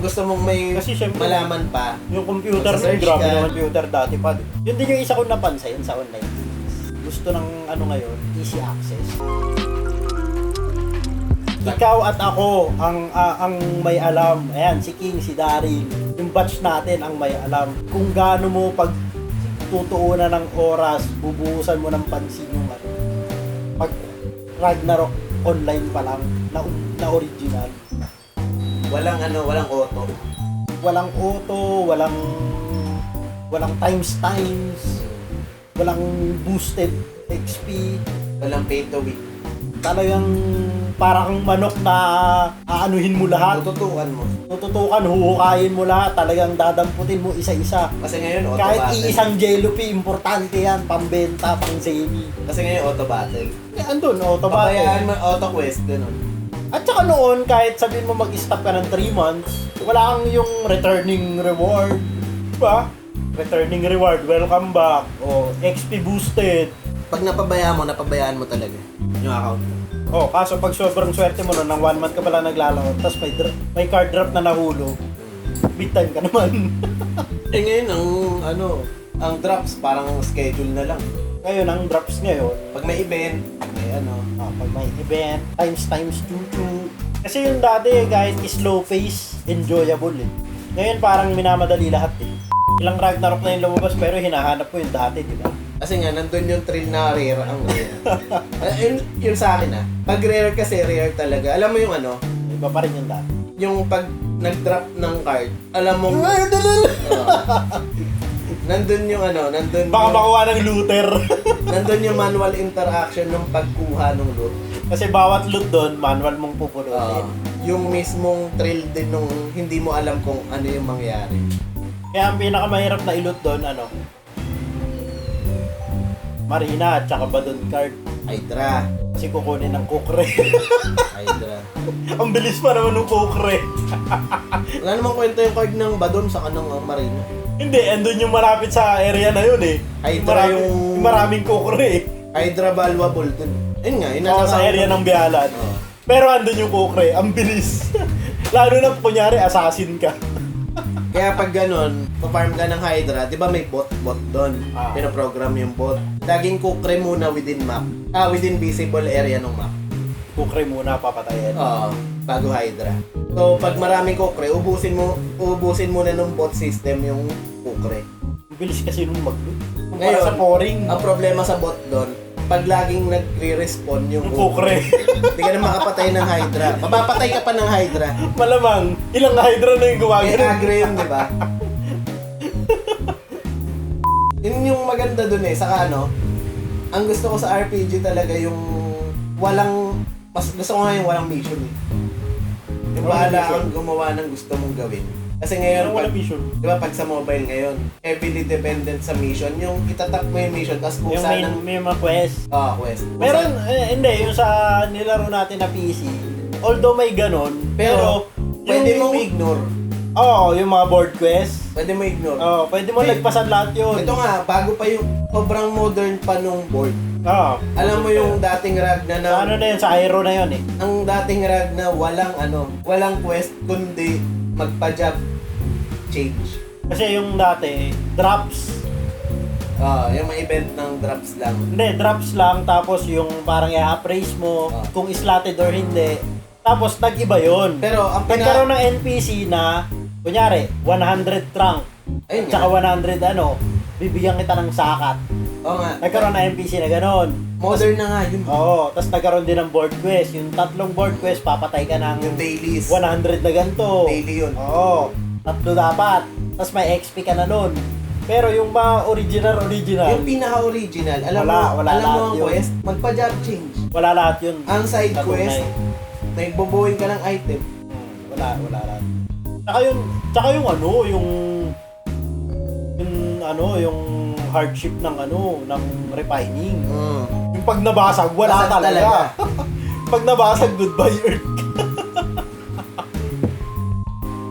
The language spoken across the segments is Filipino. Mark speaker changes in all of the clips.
Speaker 1: kung gusto mong may
Speaker 2: Kasi syempre-
Speaker 1: malaman pa,
Speaker 2: Yung computer mo,
Speaker 1: Magsa-search
Speaker 2: grabe
Speaker 1: ka.
Speaker 2: yung computer dati pa. di? Yun din yung isa kong napansin sa online. Gusto ng ano ngayon, easy access. Ikaw at ako ang ah, ang may alam. Ayan, si King, si Darin. Yung batch natin ang may alam. Kung gaano mo pag tutuunan ng oras, bubuhusan mo ng pansin yung ano. Pag Ragnarok online pa lang, na, na original.
Speaker 1: Walang ano, walang auto.
Speaker 2: walang auto, walang walang times times, walang boosted XP.
Speaker 1: Walang pay to win.
Speaker 2: Talagang parang manok na aanuhin mo lahat.
Speaker 1: Tututukan mo.
Speaker 2: Tututukan, huhukayin mo lahat. Talagang dadamputin mo isa-isa.
Speaker 1: Kasi ngayon, auto
Speaker 2: Kahit
Speaker 1: battle.
Speaker 2: iisang Jelopy, importante yan. Pambenta, pang semi.
Speaker 1: Kasi ngayon, auto battle.
Speaker 2: Eh, andun, auto
Speaker 1: Pabayaan
Speaker 2: battle.
Speaker 1: mo auto quest, ganun.
Speaker 2: At saka noon, kahit sabihin mo mag-stop ka ng 3 months, wala kang yung returning reward. Diba? Returning reward, welcome back. O, XP boosted.
Speaker 1: Pag napabayaan mo, napabayaan mo talaga yung account mo.
Speaker 2: Oh, kaso pag sobrang swerte mo nun, ng 1 month ka pala naglalaro, tapos may, dra- may card drop na nahulog, big time ka naman.
Speaker 1: Eh ngayon, ang ano, ang drops parang schedule na lang.
Speaker 2: ngayon, ang drops ngayon,
Speaker 1: Pag may event, ano,
Speaker 2: ah, pag may event, times times 2 Kasi yung dati, kahit slow pace, enjoyable eh. Ngayon parang minamadali lahat eh. Ilang Ragnarok na yung lumabas pero hinahanap ko yung dati, di ba?
Speaker 1: Kasi nga, nandun yung thrill na rare ang rare. Ah, yun, yun sa akin ah. Pag rare kasi, rare talaga. Alam mo yung ano,
Speaker 2: Iba pa rin yung dati.
Speaker 1: yung pag nag-drop ng card, alam mong... Ah. nandun yung ano, nandun
Speaker 2: Baka
Speaker 1: yung,
Speaker 2: makuha ng looter.
Speaker 1: nandun yung manual interaction ng pagkuha ng loot.
Speaker 2: Kasi bawat loot doon, manual mong pupunutin.
Speaker 1: yung mismong thrill din nung hindi mo alam kung ano yung mangyari.
Speaker 2: Kaya ang pinakamahirap na i-loot doon, ano? Marina at saka Badon card.
Speaker 1: Hydra.
Speaker 2: Kasi kukunin ng kukre.
Speaker 1: Hydra.
Speaker 2: ang bilis pa naman ng kukre.
Speaker 1: Wala namang kwento yung card ng Badon sa kanang uh, Marina.
Speaker 2: Hindi, andun yung malapit sa area na yun eh.
Speaker 1: Hydra
Speaker 2: Marami-
Speaker 1: yung-
Speaker 2: yung maraming kukre eh.
Speaker 1: Hydra valuable dun. Yun nga, yun
Speaker 2: Oo, sa area ng Bialan.
Speaker 1: Oo.
Speaker 2: Pero andun yung kukre, ang bilis. Lalo na kunyari, assassin ka.
Speaker 1: Kaya pag ganun, pa-farm ka ng Hydra, di ba may bot-bot doon?
Speaker 2: Ah.
Speaker 1: Pinoprogram yung bot. Laging kukre muna within map. Ah, within visible area ng map.
Speaker 2: Kukre muna, papatayin.
Speaker 1: Oo, bago Hydra. So, pag maraming kukre, ubusin mo, ubusin muna ng bot system yung kukre.
Speaker 2: Ang bilis kasi nung mag-loot. Kumpara
Speaker 1: Ngayon,
Speaker 2: sa pouring.
Speaker 1: Ang problema sa bot doon, pag laging nagre-respawn yung
Speaker 2: Yung kukre.
Speaker 1: hindi ka na makapatay ng Hydra. Mapapatay ka pa ng Hydra.
Speaker 2: Malamang, ilang hydra na yung
Speaker 1: May
Speaker 2: gumagano.
Speaker 1: agre yun, di ba? yun yung maganda dun eh. Saka ano, ang gusto ko sa RPG talaga yung walang, mas gusto ko nga yung walang mission eh. Yung
Speaker 2: Walang
Speaker 1: bahala
Speaker 2: mission.
Speaker 1: kang gumawa ng gusto mong gawin. Kasi ngayon,
Speaker 2: Pero
Speaker 1: pag,
Speaker 2: mission.
Speaker 1: di ba pag sa mobile ngayon, heavily dependent sa mission, yung itatap mo yung mission, tapos kung
Speaker 2: Yung
Speaker 1: saan
Speaker 2: may,
Speaker 1: ang,
Speaker 2: may mga quest.
Speaker 1: ah, quest. Kung
Speaker 2: Meron,
Speaker 1: saan-
Speaker 2: eh, hindi, yung sa nilaro natin na PC, although may ganon, pero,
Speaker 1: pwede
Speaker 2: yung-
Speaker 1: mong ignore.
Speaker 2: Oo, yung mga board quest.
Speaker 1: Pwede mo ignore.
Speaker 2: Oo, pwede mo
Speaker 1: Hey,
Speaker 2: lagpasan lahat yun.
Speaker 1: Ito nga, bago pa yung sobrang modern pa nung board.
Speaker 2: Oo.
Speaker 1: Alam mo yung dating Ragna na
Speaker 2: Sa ano na yun, sa Aero na yun eh.
Speaker 1: ang dating Ragna walang ano, walang quest kundi magpa-job change.
Speaker 2: Kasi yung dati, drops.
Speaker 1: Ah, yung mga event ng drops lang.
Speaker 2: Hindi, drops lang, tapos yung parang i-appraise mo,
Speaker 1: Ah.
Speaker 2: kung slotted or hindi. Tapos nag-iba yun.
Speaker 1: Pero ang pina
Speaker 2: Nagkaroon ng NPC na, kunyari, 100 trunk,
Speaker 1: Ayun
Speaker 2: tsaka
Speaker 1: nga.
Speaker 2: 100 ano, bibigyan kita ng sakat.
Speaker 1: Oo nga.
Speaker 2: Nagkaroon ng NPC na ganon.
Speaker 1: Modern na nga yun.
Speaker 2: Oo, tapos nagkaroon din ng board quest. Yung tatlong board quest, papatay ka ng
Speaker 1: Yung dailies.
Speaker 2: 100 na ganito.
Speaker 1: Daily yun.
Speaker 2: Oo, tatlo dapat. Tapos may XP ka na nun. Pero yung mga original, original,
Speaker 1: Yung pinaka-original, alam
Speaker 2: Wala,
Speaker 1: mo,
Speaker 2: wala
Speaker 1: alam mo ang
Speaker 2: yun.
Speaker 1: quest, magpa-job change.
Speaker 2: wala lahat yun.
Speaker 1: Ang side
Speaker 2: Tatunay.
Speaker 1: quest, nagbubuhin ka ng item.
Speaker 2: Hmm, wala, wala lahat. Tsaka yung, tsaka yung ano, yung, yung ano, yung hardship ng ano, ng refining.
Speaker 1: Mm.
Speaker 2: Yung pag nabasag, wala
Speaker 1: Basag
Speaker 2: talaga.
Speaker 1: talaga.
Speaker 2: pag nabasag, goodbye earth.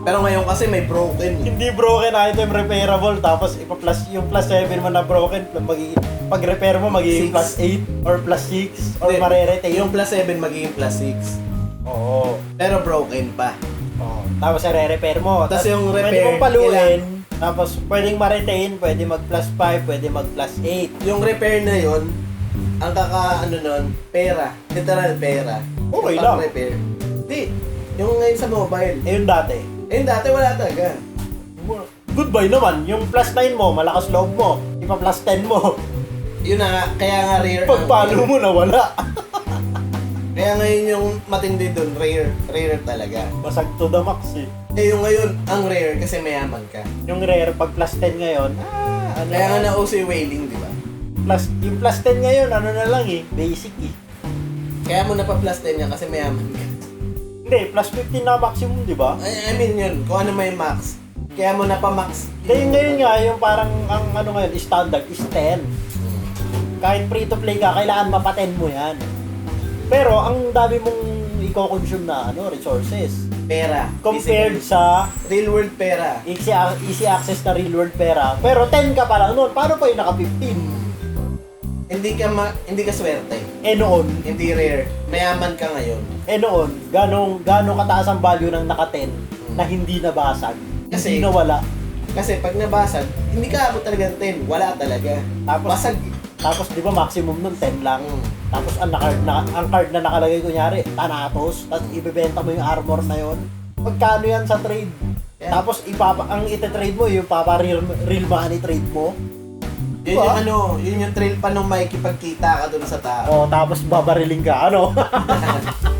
Speaker 1: Pero ngayon kasi may broken. eh.
Speaker 2: Hindi broken item repairable tapos ipa-plus yung plus 7 mo na broken pag pag repair mo magiging
Speaker 1: Six.
Speaker 2: plus 8 or plus 6 or
Speaker 1: Hindi,
Speaker 2: marerete
Speaker 1: Yung plus 7 magiging plus 6.
Speaker 2: Oo.
Speaker 1: Pero broken pa.
Speaker 2: Oo. Tapos re-repair mo.
Speaker 1: Tapos yung
Speaker 2: Pwede
Speaker 1: repair,
Speaker 2: mong paluin. Tapos pwedeng ma-retain, pwede mag plus 5, pwede mag plus 8.
Speaker 1: Yung repair na yon ang kaka ano nun, pera. Literal pera.
Speaker 2: Okay
Speaker 1: Yung
Speaker 2: lang.
Speaker 1: repair. Hindi. Yung ngayon sa mobile.
Speaker 2: Eh yung dati.
Speaker 1: Eh, dati wala talaga.
Speaker 2: Goodbye naman. Yung plus 9 mo, malakas loob mo. Ipa plus 10 mo.
Speaker 1: Yun na nga, kaya nga rare. ang-
Speaker 2: Pagpalo mo na wala.
Speaker 1: Kaya ngayon yung matindi dun, rare. Rare talaga.
Speaker 2: Basag to the max eh.
Speaker 1: Eh, yung ngayon, ang rare kasi mayaman ka.
Speaker 2: Yung rare, pag plus 10 ngayon, ah, ano
Speaker 1: Kaya nga
Speaker 2: na,
Speaker 1: nauso yung whaling, di ba?
Speaker 2: plus, yung plus 10 ngayon, ano na lang eh, basic eh.
Speaker 1: Kaya mo na pa plus 10 yan kasi mayaman ka.
Speaker 2: Hindi, plus 15 na maximum, di ba?
Speaker 1: I, I mean yun, kung ano may max. Kaya mo na pa max.
Speaker 2: Kaya ngayon nga, yung parang, ang ano ngayon, standard is 10. Kahit free to play ka, kailangan mapaten mo yan. Pero, ang dami mong i-consume na ano, resources.
Speaker 1: Pera.
Speaker 2: Compared
Speaker 1: Physical.
Speaker 2: sa
Speaker 1: Real world pera.
Speaker 2: easy, easy access na real world pera. Pero 10 ka pa lang noon. Paano pa yung naka 15?
Speaker 1: Hindi ka ma, hindi ka swerte.
Speaker 2: Eh noon,
Speaker 1: Hindi rare. Mayaman ka ngayon.
Speaker 2: eh noon, ganong, ganong kataas ang value ng naka 10 na hindi nabasag.
Speaker 1: Kasi-
Speaker 2: hindi nawala.
Speaker 1: Kasi pag nabasag, hindi ka abot talaga ng 10. Wala talaga.
Speaker 2: Tapos,
Speaker 1: Basag.
Speaker 2: tapos di ba maximum nun 10 lang.
Speaker 1: Mm.
Speaker 2: Tapos ang, naka, na, ang card na nakalagay kunyari, Thanatos, tapos ibebenta mo yung armor na yon. Magkano yan sa trade?
Speaker 1: Yeah.
Speaker 2: Tapos ipapa, ang ite-trade mo, yung papa real, real money trade mo.
Speaker 1: Yun
Speaker 2: Diba?
Speaker 1: yung ano, yun yung thrill pa nung makikipagkita ka dun sa tao.
Speaker 2: O tapos babariling ka, ano?